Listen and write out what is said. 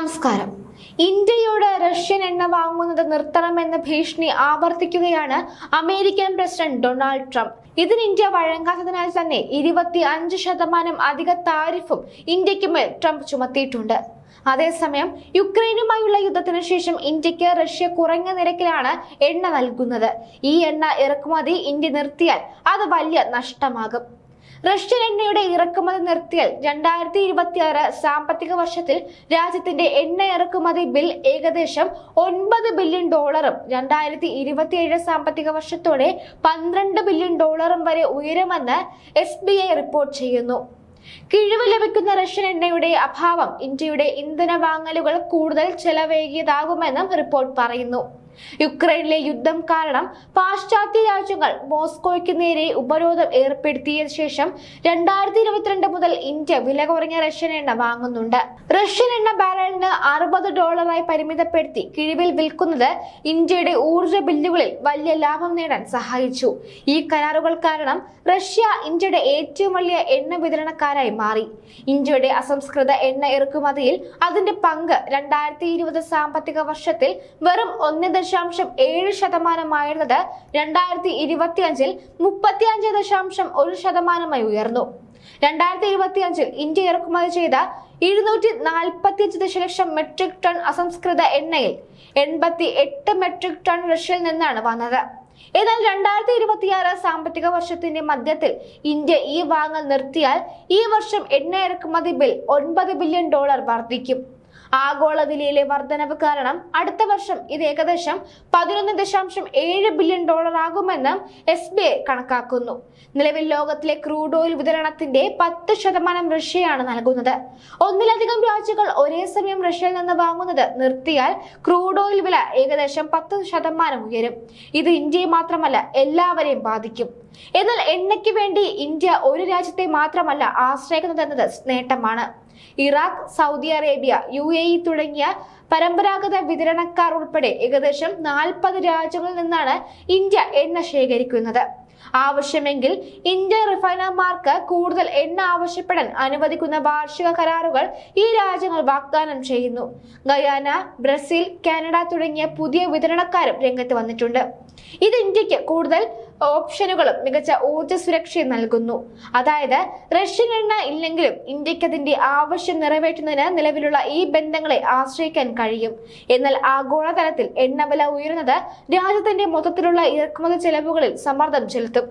നമസ്കാരം. ഇന്ത്യയോട് റഷ്യൻ എണ്ണ വാങ്ങുന്നത് നിർത്തണമെന്ന ഭീഷണി ആവർത്തിക്കുകയാണ് അമേരിക്കൻ പ്രസിഡന്റ് ഡൊണാൾഡ് ട്രംപ്. ഇതിന് ഇന്ത്യ വഴങ്ങാത്തതിനാൽ തന്നെ ഇരുപത്തി അഞ്ച് ശതമാനം അധിക താരിഫും ഇന്ത്യയ്ക്ക് മേൽ ട്രംപ് ചുമത്തിയിട്ടുണ്ട്. അതേസമയം യുക്രൈനുമായുള്ള യുദ്ധത്തിന് ശേഷം ഇന്ത്യയ്ക്ക് റഷ്യ കുറഞ്ഞ നിരക്കിലാണ് എണ്ണ നൽകുന്നത്. ഈ എണ്ണ ഇറക്കുമതി ഇന്ത്യ നിർത്തിയാൽ അത് വലിയ നഷ്ടമാകും. റഷ്യൻ എണ്ണയുടെ ഇറക്കുമതി നിർത്തിയാൽ രണ്ടായിരത്തി ഇരുപത്തിയാറ് സാമ്പത്തിക വർഷത്തിൽ രാജ്യത്തിന്റെ എണ്ണ ഇറക്കുമതി ബിൽ ഏകദേശം ഒൻപത് ബില്യൺ ഡോളറും രണ്ടായിരത്തി ഇരുപത്തിയേഴ് സാമ്പത്തിക വർഷത്തോടെ പന്ത്രണ്ട് ബില്യൺ ഡോളറും വരെ ഉയരുമെന്ന് എസ് ബി ഐ റിപ്പോർട്ട് ചെയ്യുന്നു. കിഴിവ് ലഭിക്കുന്ന റഷ്യൻ എണ്ണയുടെ അഭാവം ഇന്ത്യയുടെ ഇന്ധന വാങ്ങലുകൾ കൂടുതൽ ചെലവേകിയതാകുമെന്നും റിപ്പോർട്ട് പറയുന്നു. യുക്രൈനിലെ യുദ്ധം കാരണം പാശ്ചാത്യ രാജ്യങ്ങൾ മോസ്കോയ്ക്ക് നേരെ ഉപരോധം ഏർപ്പെടുത്തിയ ശേഷം രണ്ടായിരത്തി ഇരുപത്തിരണ്ട് മുതൽ ഇന്ത്യ വില കുറഞ്ഞ റഷ്യൻ എണ്ണ വാങ്ങുന്നുണ്ട്. റഷ്യൻ എണ്ണ ബാരലിന് അറുപത് ഡോളറായി പരിമിതപ്പെടുത്തി കിഴിവിൽ വിൽക്കുന്നത് ഇന്ത്യയുടെ ഊർജ ബില്ലുകളിൽ വലിയ ലാഭം നേടാൻ സഹായിച്ചു. ഈ കരാറുകൾ കാരണം റഷ്യ ഇന്ത്യയുടെ ഏറ്റവും വലിയ എണ്ണ വിതരണക്കാരായി മാറി. ഇന്ത്യയുടെ അസംസ്കൃത എണ്ണ ഇറക്കുമതിയിൽ അതിന്റെ പങ്ക് രണ്ടായിരത്തി ഇരുപത് സാമ്പത്തിക വർഷത്തിൽ വെറും ഒന്ന് ദശാംശം ഏഴ് ശതമാനമായിരുന്നത് രണ്ടായിരത്തി ഇരുപത്തി അഞ്ചിൽ മുപ്പത്തി അഞ്ച് ദശാംശം ഒരു ശതമാനമായി ഉയർന്നു. രണ്ടായിരത്തി ഇരുപത്തി അഞ്ചിൽ ഇന്ത്യ ഇറക്കുമതി ചെയ്ത ഇരുന്നൂറ്റി നാൽപ്പത്തി അഞ്ച് ദശലക്ഷം മെട്രിക് ടൺ അസംസ്കൃത എണ്ണയിൽ എൺപത്തി എട്ട് മെട്രിക് ടൺ റഷ്യയിൽ നിന്നാണ് വന്നത്. എന്നാൽ രണ്ടായിരത്തി ഇരുപത്തിയാറ് സാമ്പത്തിക വർഷത്തിന്റെ മധ്യത്തിൽ ഇന്ത്യ ഈ വാങ്ങൽ നിർത്തിയാൽ ഈ വർഷം എണ്ണ ഇറക്കുമതി ബിൽ ഒൻപത് ബില്യൺ ഡോളർ വർദ്ധിക്കും. ആഗോള വിലയിലെ വർധനവ് കാരണം അടുത്ത വർഷം ഇത് ഏകദേശം പതിനൊന്ന് ദശാംശം ഏഴ് ബില്യൺ ഡോളർ ആകുമെന്ന് എസ് ബി ഐ കണക്കാക്കുന്നു. നിലവിൽ ലോകത്തിലെ ക്രൂഡ് ഓയിൽ വിതരണത്തിന്റെ പത്ത് ശതമാനം റഷ്യയാണ് നൽകുന്നത്. ഒന്നിലധികം രാജ്യങ്ങൾ ഒരേ സമയം റഷ്യയിൽ നിന്ന് വാങ്ങുന്നത് നിർത്തിയാൽ ക്രൂഡ് ഓയിൽ വില ഏകദേശം പത്ത് ശതമാനം ഉയരും. ഇത് ഇന്ത്യയെ മാത്രമല്ല എല്ലാവരെയും ബാധിക്കും. എന്നാൽ എണ്ണയ്ക്ക് വേണ്ടി ഇന്ത്യ ഒരു രാജ്യത്തെ മാത്രമല്ല ആശ്രയിക്കുന്നതെന്നത് നേട്ടമാണ്. Iraq Saudi Arabia U A E തുടങ്ങിയ പരമ്പരാഗത വിതരണക്കാർ ഉൾപ്പെടെ ഏകദേശം നാൽപ്പത് രാജ്യങ്ങളിൽ നിന്നാണ് ഇന്ത്യ എണ്ണ ശേഖരിക്കുന്നത്. ആവശ്യമെങ്കിൽ ഇന്ത്യ റിഫൈനർമാർക്ക് കൂടുതൽ എണ്ണ ആവശ്യപ്പെടാൻ അനുവദിക്കുന്ന വാർഷിക കരാറുകൾ ഈ രാജ്യങ്ങൾ വാഗ്ദാനം ചെയ്യുന്നു. ഗയാന ബ്രസീൽ കാനഡ തുടങ്ങിയ പുതിയ വിതരണക്കാരും രംഗത്ത് വന്നിട്ടുണ്ട്. ഇത് ഇന്ത്യയ്ക്ക് കൂടുതൽ ഓപ്ഷനുകളും മികച്ച ഊർജ സുരക്ഷയും നൽകുന്നു. അതായത് റഷ്യൻ എണ്ണ ഇല്ലെങ്കിലും ഇന്ത്യയ്ക്ക് അതിന്റെ ആവശ്യം നിറവേറ്റുന്നതിന് നിലവിലുള്ള ഈ ബന്ധങ്ങളെ ആശ്രയിക്കാൻ കഴിയും. എന്നാൽ ആഗോളതലത്തിൽ എണ്ണ വില ഉയരുന്നത് രാജ്യത്തിന്റെ മൊത്തത്തിലുള്ള ഇറക്കുമതി ചെലവുകളിൽ സമ്മർദ്ദം ചെലുത്തും.